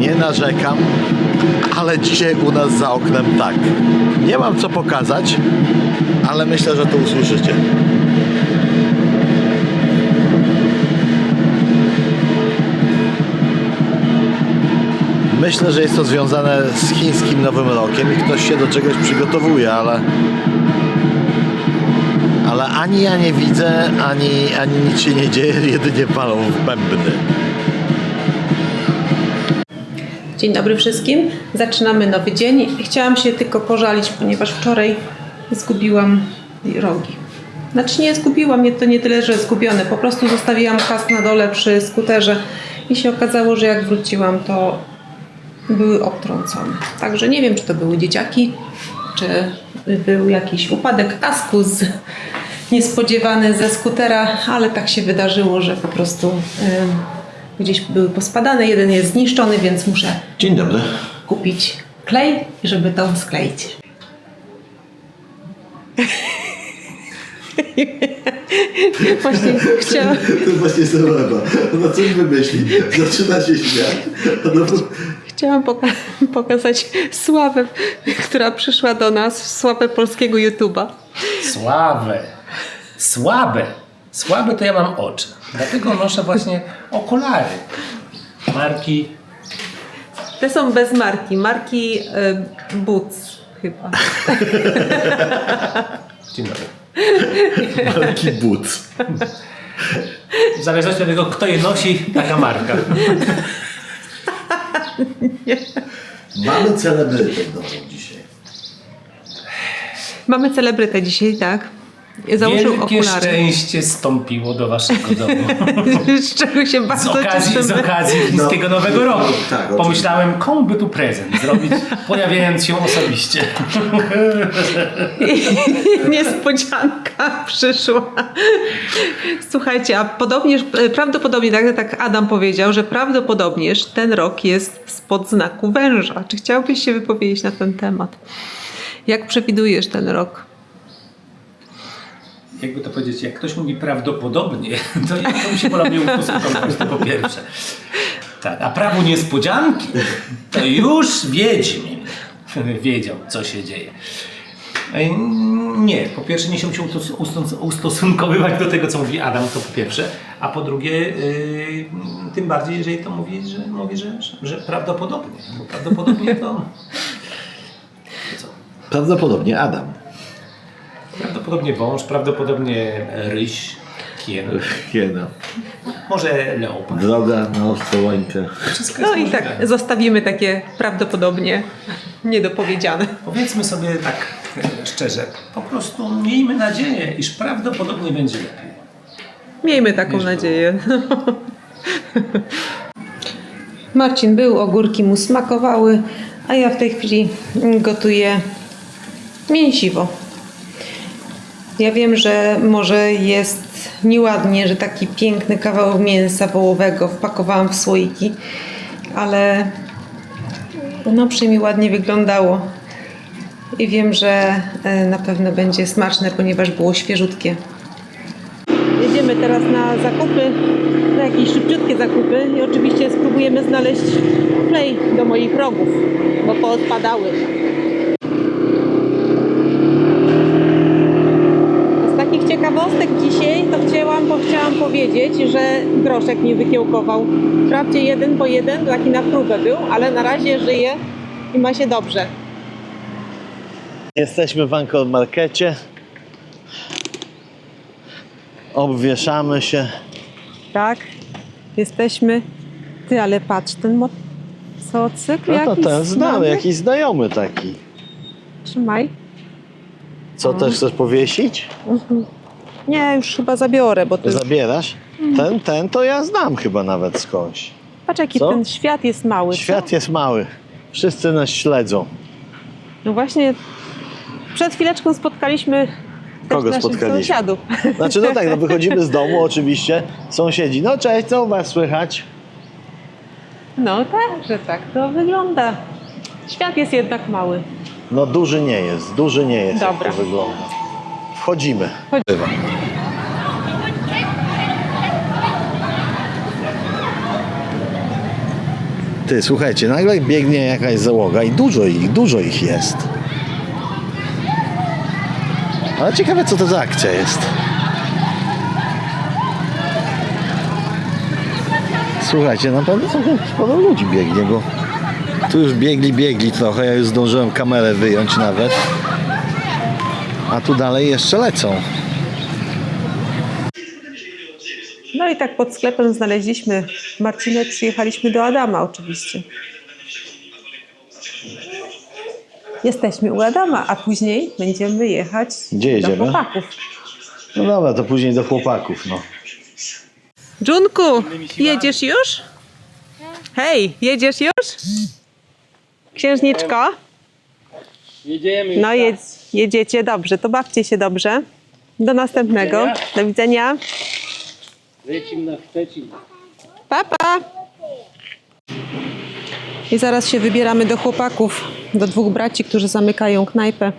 nie narzekam, ale dzisiaj u nas za oknem tak. Nie mam co pokazać, ale myślę, że to usłyszycie. Myślę, że jest to związane z chińskim Nowym Rokiem i ktoś się do czegoś przygotowuje, ale ale ani ja nie widzę, ani, ani nic się nie dzieje, jedynie palą w bębny. Dzień dobry wszystkim. Zaczynamy nowy dzień. Chciałam się tylko pożalić, ponieważ wczoraj zgubiłam rogi. Znaczy nie zgubiłam, to nie tyle, że zgubione. Po prostu zostawiłam kask na dole przy skuterze i się okazało, że jak wróciłam, to były obtrącone. Także nie wiem, czy to były dzieciaki, czy był jakiś upadek kasku z, niespodziewany ze skutera, ale tak się wydarzyło, że po prostu ym, gdzieś były pospadane. Jeden jest zniszczony, więc muszę Dzień dobry. kupić klej, żeby to skleić. Właśnie chciałam, To właśnie zabawa. Ona coś wymyśli, zaczyna się śmiać. Ona chciałam poka- pokazać sławę, która przyszła do nas, sławę polskiego YouTube'a. Słabe. Słabe. Słabe to ja mam oczy. Dlatego noszę właśnie okulary. Marki Te są bez marki, marki y, Boots chyba. Dzień dobry. Taki but. W zależności od tego, kto je nosi, taka marka. Mamy celebrytę w domu dzisiaj. Mamy celebrytę dzisiaj, tak? Założył Wielkie okulary. szczęście stąpiło do waszego domu. Z czego się Z bardzo okazji, z okazji chińskiego Nowego Roku. tak. Pomyślałem, komu by tu prezent zrobić, pojawiając się osobiście. Niespodzianka przyszła. Słuchajcie, a podobnież, prawdopodobnie, tak, tak Adam powiedział, że prawdopodobnież ten rok jest spod znaku węża. Czy chciałbyś się wypowiedzieć na ten temat? Jak przewidujesz ten rok? Jakby to powiedzieć, jak ktoś mówi prawdopodobnie, to ja to mi się wolał nie ustosunkować, to po pierwsze. Tak, a prawo niespodzianki, to już Wiedźmin wiedział, co się dzieje. Nie, po pierwsze nie się musiał ustos- ustos- ustosunkowywać do tego, co mówi Adam, to po pierwsze, a po drugie, yy, tym bardziej, jeżeli to mówi, że, mówi, że, że, że prawdopodobnie, bo prawdopodobnie to... to? Prawdopodobnie Adam. Prawdopodobnie wąż, prawdopodobnie ryś, kien, Kiena. może leopard. Droga na Ostrołońkę. Wszystko No i możliwe. tak zostawimy takie prawdopodobnie niedopowiedziane. Powiedzmy sobie tak e, szczerze, po prostu miejmy nadzieję, iż prawdopodobnie będzie lepiej. Miejmy taką nadzieję. Marcin był, ogórki mu smakowały, a ja w tej chwili gotuję mięsiwo. Ja wiem, że może jest nieładnie, że taki piękny kawałek mięsa wołowego wpakowałam w słoiki, ale no przynajmniej ładnie wyglądało. I wiem, że e, na pewno będzie smaczne, ponieważ było świeżutkie. Jedziemy teraz na zakupy, na jakieś szybciutkie zakupy i oczywiście spróbujemy znaleźć klej do moich rogów, bo poodpadały. A Z takich ciekawostek dzisiaj to chciałam, bo chciałam powiedzieć, że groszek mi wykiełkował. Wprawdzie jeden po jeden, taki na próbę był, ale na razie żyje i ma się dobrze. Jesteśmy w Ankor Markecie. Obwieszamy się. Tak, jesteśmy. Ty, ale patrz, ten motocykl No to jakiś ten znany, znany. jakiś znajomy taki. Trzymaj. Co też chcesz powiesić? Nie, już chyba zabiorę, bo już... Zabierasz? Ten, ten to ja znam chyba nawet skądś. Patrz, jaki Co? ten świat jest mały. co? Świat jest mały. Wszyscy nas śledzą. No właśnie, przed chwileczką spotkaliśmy też Kogo naszych spotkaliśmy? sąsiadów. Znaczy no tak, no wychodzimy z domu oczywiście. Sąsiedzi, no cześć, co u was słychać? No tak, że tak to wygląda. Świat jest jednak mały. No duży nie jest, duży nie jest Dobra. jak to wygląda. Wchodzimy. Bywa. Ty, słuchajcie, nagle biegnie jakaś załoga i dużo ich, dużo ich jest. Ale ciekawe, co to za akcja jest. Słuchajcie, naprawdę całkiem sporo ludzi biegnie, bo tu już biegli, biegli trochę. Ja już zdążyłem kamerę wyjąć nawet. A tu dalej jeszcze lecą. No i tak pod sklepem znaleźliśmy Marcinę, przyjechaliśmy do Adama oczywiście. Jesteśmy u Adama, a później będziemy jechać Gdzie jedziemy? do chłopaków. No dobra, to później do chłopaków, no. Dżunku, jedziesz już? Hej, jedziesz już? Księżniczko? Jedziemy. No jedź, jedziecie, dobrze, to bawcie się dobrze. Do następnego. Do widzenia. Lecimy na Szczecin. Papa! I zaraz się wybieramy do chłopaków, do dwóch braci, którzy zamykają knajpę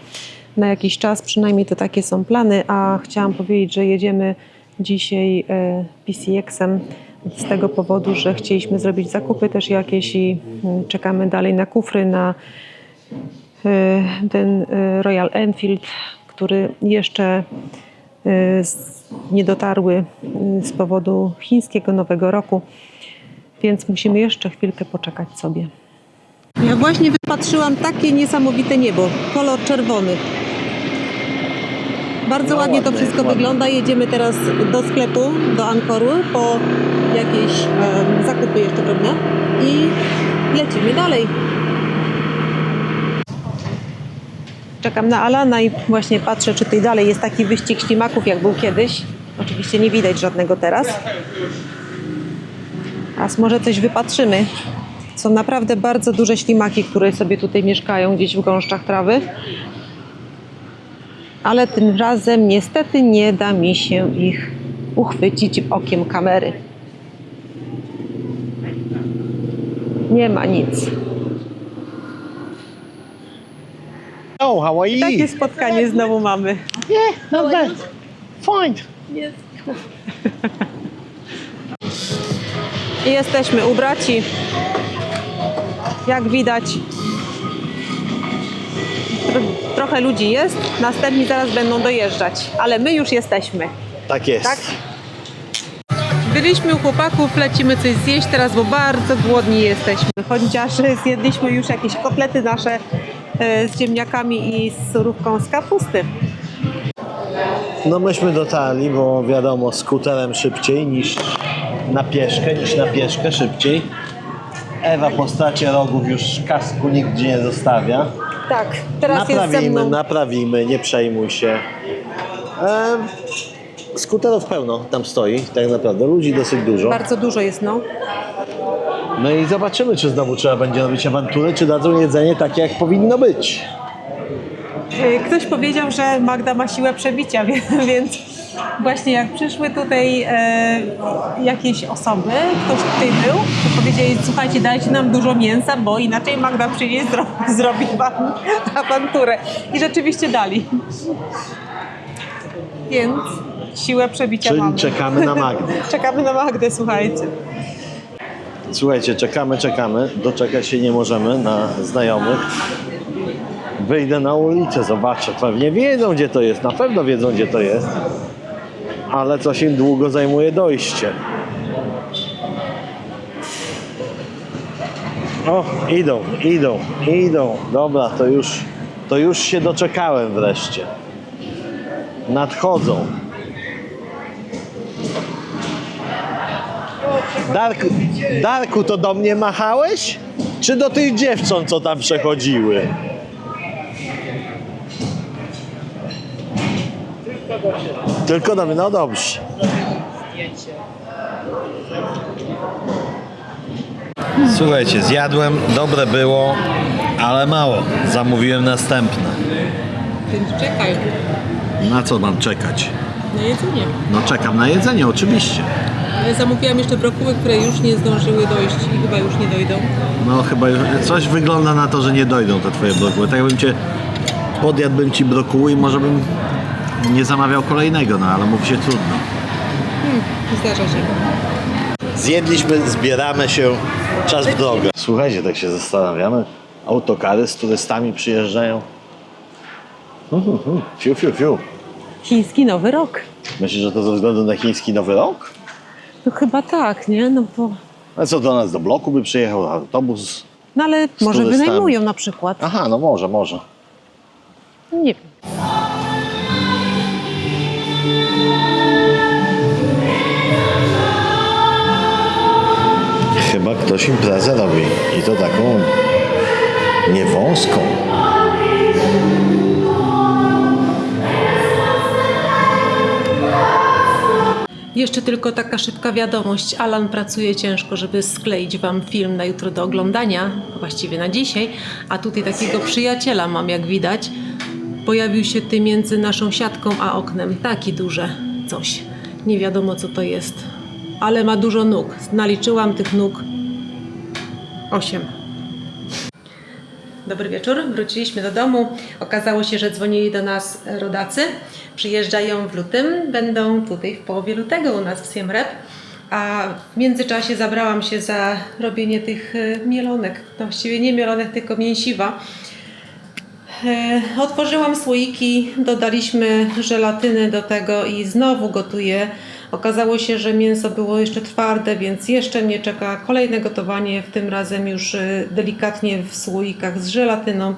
na jakiś czas, przynajmniej to takie są plany, a chciałam powiedzieć, że jedziemy dzisiaj e, PCX-em z tego powodu, że chcieliśmy zrobić zakupy też jakieś i mm, czekamy dalej na kufry, na e, ten e, Royal Enfield, który jeszcze nie dotarły z powodu chińskiego Nowego Roku, więc musimy jeszcze chwilkę poczekać sobie. Ja właśnie wypatrzyłam takie niesamowite niebo, kolor czerwony. Bardzo ładnie to wszystko wygląda. Jedziemy teraz do sklepu, do Ankoru po jakieś zakupy jeszcze drobne i lecimy dalej. Czekam na Alana i właśnie patrzę, czy tutaj dalej jest taki wyścig ślimaków, jak był kiedyś. Oczywiście nie widać żadnego teraz. A może coś wypatrzymy. Są naprawdę bardzo duże ślimaki, które sobie tutaj mieszkają gdzieś w gąszczach trawy. Ale tym razem niestety nie da mi się ich uchwycić okiem kamery. Nie ma nic. Oh, how are you? Takie spotkanie znowu mamy. Yeah, not bad. Fine. I jesteśmy ubraci. Jak widać, trochę ludzi jest. Następni zaraz będą dojeżdżać, ale my już jesteśmy. Tak jest. Tak? Byliśmy u chłopaków, lecimy coś zjeść teraz, bo bardzo głodni jesteśmy. Chociaż zjedliśmy już jakieś kotlety nasze e, z ziemniakami i z surówką z kapusty. No myśmy dotarli, bo wiadomo, skuterem szybciej niż na pieszkę, niż na pieszkę szybciej. Ewa po stracie rogów już kasku nigdzie nie zostawia. Tak, teraz jest ze Naprawimy, mną. naprawimy, nie przejmuj się. Ehm, skuterów pełno tam stoi, tak naprawdę. Ludzi dosyć dużo. Bardzo dużo jest, no. No i zobaczymy, czy znowu trzeba będzie robić awantury, czy dadzą jedzenie takie, jak powinno być. Ktoś powiedział, że Magda ma siłę przebicia, więc właśnie jak przyszły tutaj e, jakieś osoby, ktoś tutaj był, to powiedzieli, słuchajcie, dajcie nam dużo mięsa, bo inaczej Magda przyjdzie i zro, zrobi wam awanturę. I rzeczywiście dali. Więc siłę przebicia Czyli mamy. czekamy na Magdę. czekamy na Magdę, słuchajcie. Słuchajcie, czekamy, czekamy. Doczekać się nie możemy na znajomych. Wyjdę na ulicę, zobaczę. Pewnie wiedzą, gdzie to jest. Na pewno wiedzą, gdzie to jest. Ale coś im długo zajmuje dojście. O, idą, idą, idą. Dobra, to już, to już się doczekałem wreszcie. Nadchodzą. Darku, Darku, to do mnie machałeś? Czy do tych dziewcząt, co tam przechodziły? Tylko do mnie, no dobrze. Słuchajcie, zjadłem, dobre było, ale mało. Zamówiłem następne. Więc czekaj Na co mam czekać? na jedzenie. No czekam na jedzenie, oczywiście. Zamówiłam jeszcze brokuły, które już nie zdążyły dojść i chyba już nie dojdą. No chyba już, coś wygląda na to, że nie dojdą te twoje brokuły. Tak jakbym cię, podjadłbym ci brokuły i może bym nie zamawiał kolejnego, no ale mówi się trudno. Zdarza się. Zjedliśmy, zbieramy się, czas w drogę. Słuchajcie, tak się zastanawiamy. Autokary z turystami przyjeżdżają. Fiu, fiu, fiu. Chiński Nowy Rok. Myślisz, że to ze względu na chiński Nowy Rok? No chyba tak, nie? No bo... A co do nas do bloku by przyjechał autobus? No ale może turystami. wynajmują na przykład. Aha, no może, może. Nie wiem. Ktoś imprezę robi i to taką niewąską. Jeszcze tylko taka szybka wiadomość. Alan pracuje ciężko, żeby skleić Wam film na jutro do oglądania, właściwie na dzisiaj. A tutaj takiego przyjaciela mam, jak widać. Pojawił się ty między naszą siatką a oknem. Taki duże coś. Nie wiadomo, co to jest. Ale ma dużo nóg. Naliczyłam tych nóg osiem. Dobry wieczór. Wróciliśmy do domu. Okazało się, że dzwonili do nas rodacy. Przyjeżdżają w lutym. Będą tutaj w połowie lutego u nas w Siem. A w międzyczasie zabrałam się za robienie tych e, mielonek. No, właściwie nie mielonek, tylko mięsiwa. E, Otworzyłam słoiki, dodaliśmy żelatynę do tego i znowu gotuję. Okazało się, że mięso było jeszcze twarde, więc jeszcze mnie czeka kolejne gotowanie, w tym razem już e, delikatnie w słoikach z żelatyną.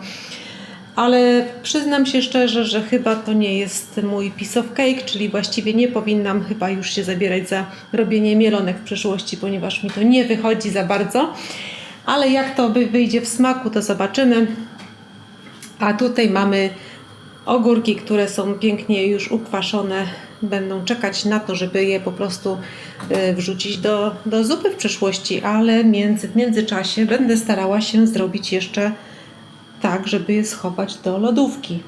Ale przyznam się szczerze, że chyba to nie jest mój piece of cake, czyli właściwie nie powinnam chyba już się zabierać za robienie mielonek w przyszłości, ponieważ mi to nie wychodzi za bardzo. Ale jak to wyjdzie w smaku, to zobaczymy. A tutaj mamy ogórki, które są pięknie już ukwaszone. Będą czekać na to, żeby je po prostu y, wrzucić do, do zupy w przyszłości, ale między, w międzyczasie będę starała się zrobić jeszcze tak, żeby je schować do lodówki.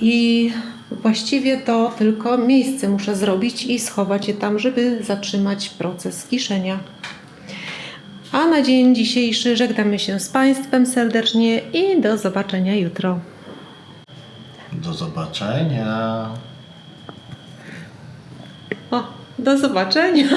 I właściwie to tylko miejsce muszę zrobić i schować je tam, żeby zatrzymać proces kiszenia. A na dzień dzisiejszy żegnamy się z Państwem serdecznie i do zobaczenia jutro do zobaczenia. O, do zobaczenia.